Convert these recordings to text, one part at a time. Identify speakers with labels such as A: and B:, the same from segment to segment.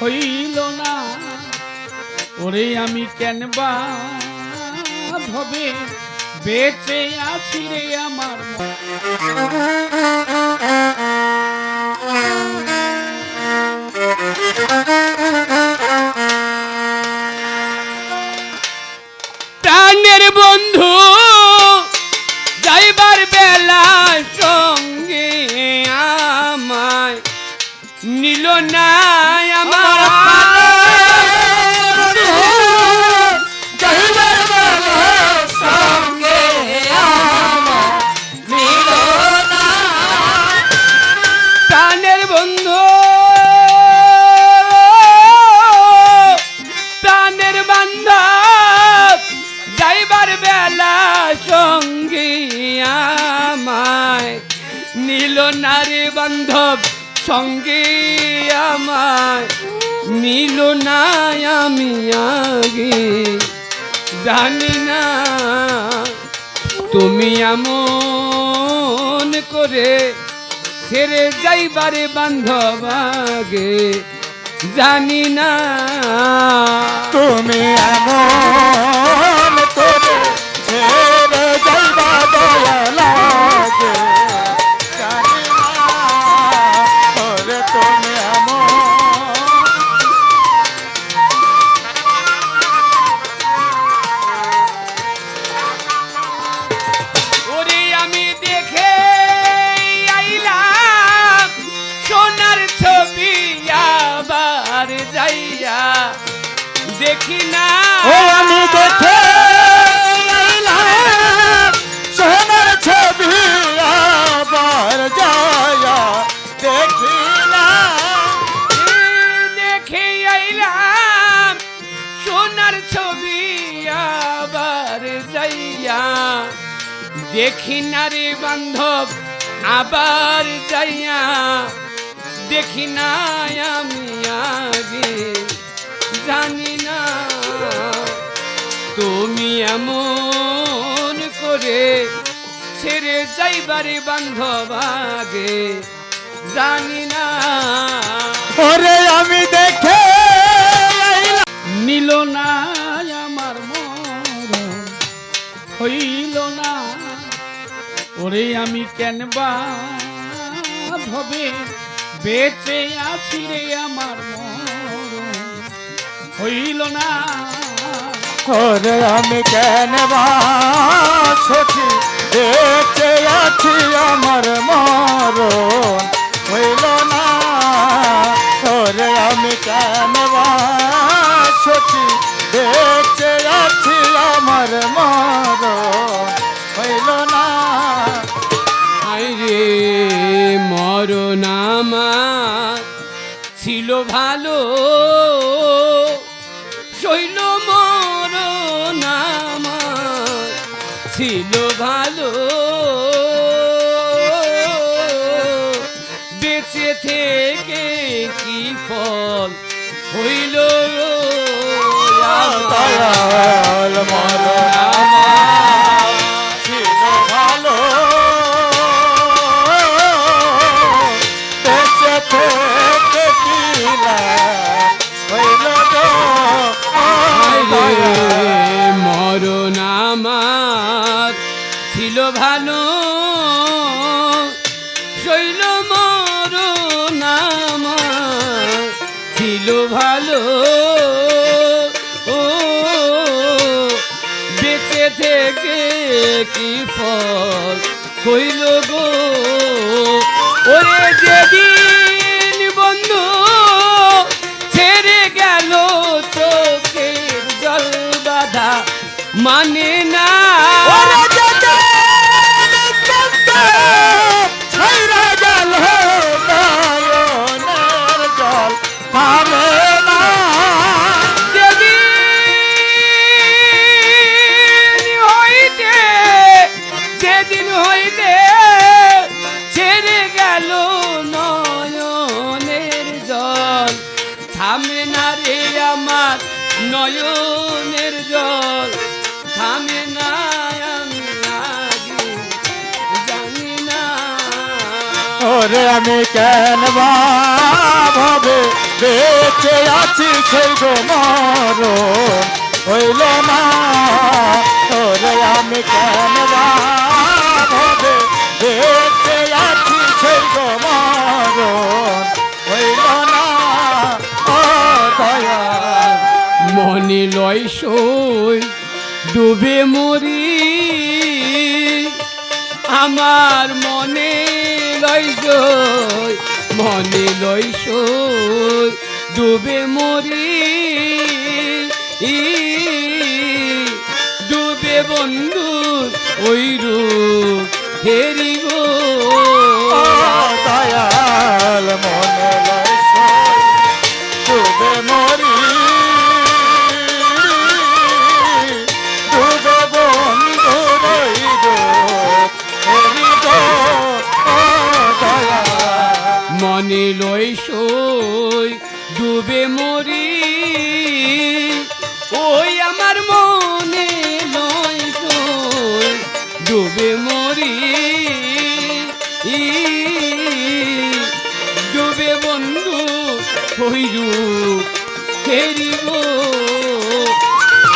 A: হইল না ওরে আমি কেন বা ভবে বেঁচে আছি রে আমার। প্রাণের বন্ধু নারী বান্ধব সঙ্গে আমায় নীল নাই আমি আগে জানি না তুমি এমন করে ছেড়ে যাইবারে বান্ধব আগে জানি না।
B: তুমি এমন
A: যাইয়া দেখি না।
B: ও আমি দেখে সোনার ছবি আবার যায়া দেখিলাম।
A: এই দেখে আইলাম সোনার ছবি আবার যাইয়া। দেখি না রে বান্ধব আবার যাইয়া। দেখি না আমি এমন করে ছেড়ে যাইবারে বান্ধব আগে জানি না।
B: ওরে আমি দেখে
A: নিল না আমার মরণ হইল না। ওরে আমি কেন বা ভবে বেঁচে আছি রে আমার মরণ হইল না।
B: ওরে আমি কেন বাছি দেখতে আছি আমার মরণ হইল না। ওরে আমি কেন বাছি দেখতে আছি আমার মরণ হইল না।
A: আইরে মরণ আমার। ছিল ভালো ছিল ভালো বেঁচে থেকে কি ফল হইল
B: দয়াল ছিল ভালো।
A: ও বেঁচে থেকে কি ফল কইল গো? ওরে যেদিন
B: ওরে
A: আমি
B: কেন ভাবে বেঁচে আছি সেই গো মরণ হইল না। ওরে আমি কেন ভাবে বেঁচে আছি সেই গো মরণ হইল না। ও দয়াল।
A: মনে লয় ডুবে মরি। আমার মনে লয় সই মনে লয় সই ডুবে মরি ই, ডুবে বন্ধু ওই রূপ হেরি গো।
B: দয়াল মনে লয় ডুবে মরি
A: হইরু ফেরিব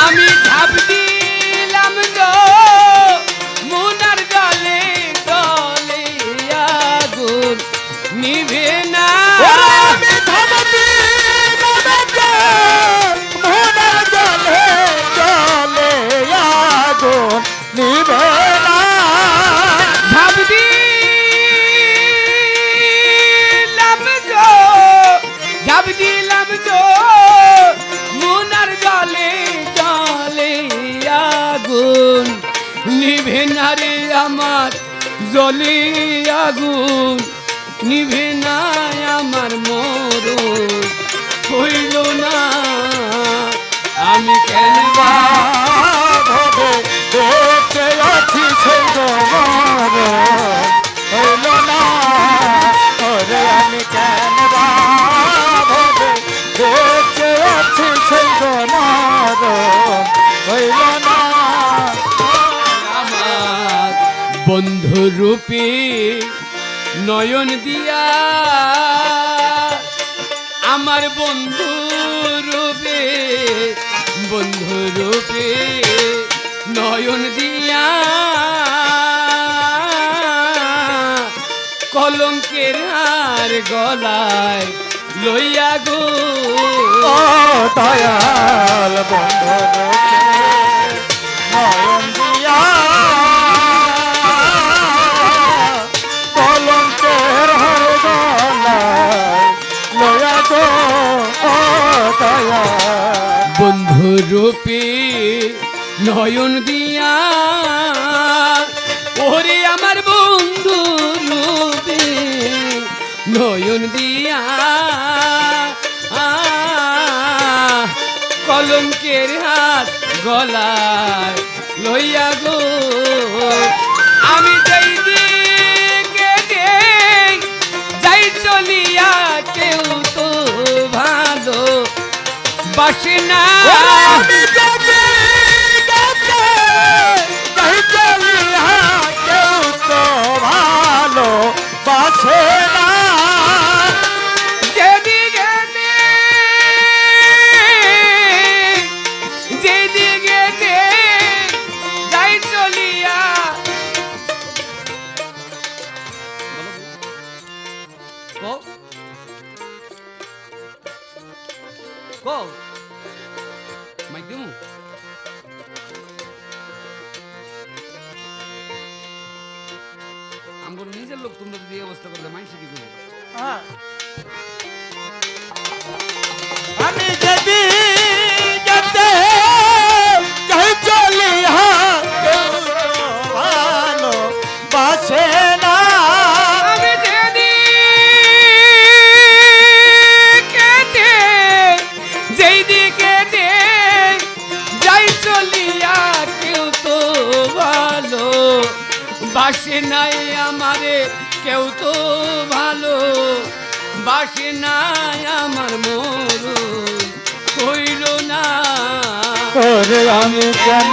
A: আমি ঝাঁপ জলে আগুন নিভে না আমার মরণ হইল না। আমি কেন রূপে নয়ন দিয়া আমার বন্ধু রূপে বন্ধু রূপে নয়ন দিয়া কলঙ্কের হার গলায় লইয়া গো।
B: দয়াল বন্ধু নয়ন দিয়া
A: রূপে নয়ন দিয়া। ওরে আমার বন্ধু রূপে নয়ন দিয়া। কলঙ্কের হাত গলায় লইয়া গো। আমি যাই দিকে যাই চলিয়া কেউ বাসে না।
B: ভালো বাসে না।
A: যেদিকে
B: আমি কেন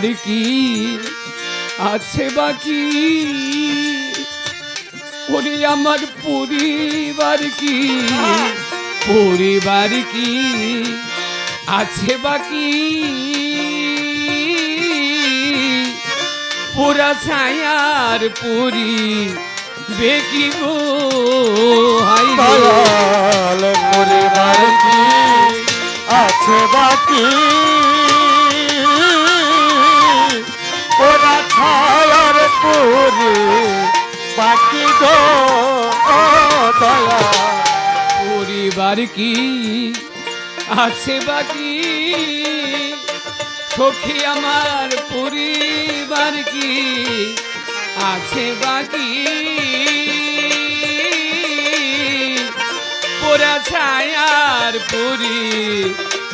A: পরিবার কি আছে বাকি? ওরে আমার পরিবার কি? পরিবার কি আছে বাকি? পুরা ছায়ার পুরি বেকি গো, হাই
B: পরিবার কি আছে বাকি? ওরা পুরি বাকি গো দয়া
A: পরিবার কি আছে বাকি? সখী আমার পরিবার কি আছে বাকি? পোড়া ছায়ার পুরি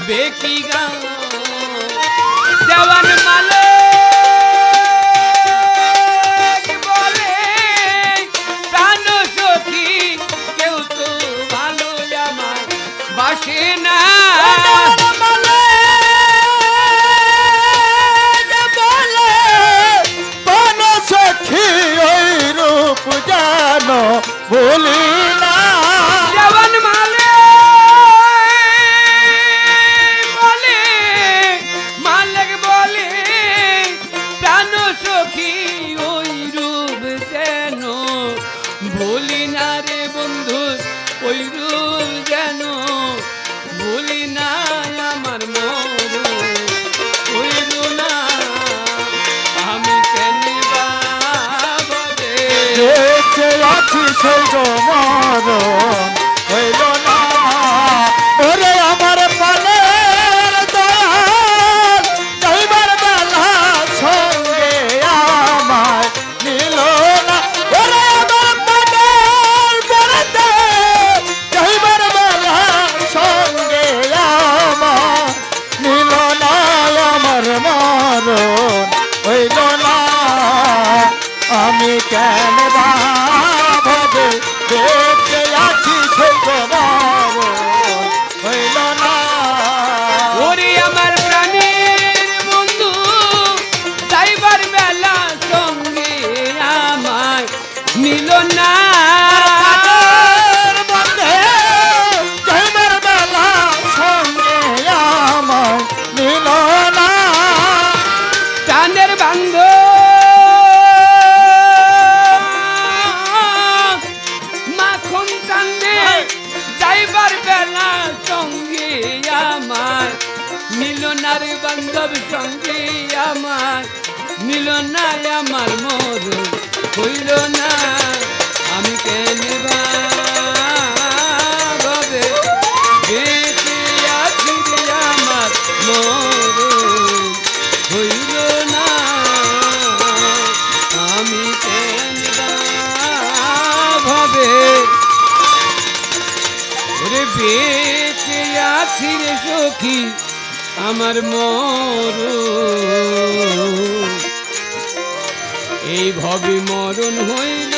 A: বেকি গা। জওয়ান মালে
B: সেই মরণ নিল না আমার
A: মর, হইল না আমি কেন ভাবে। বেঁচে আমার মর, হইল না আমি কেন ভাবে। সখী আমার মর। এই ভবি মরণ হইল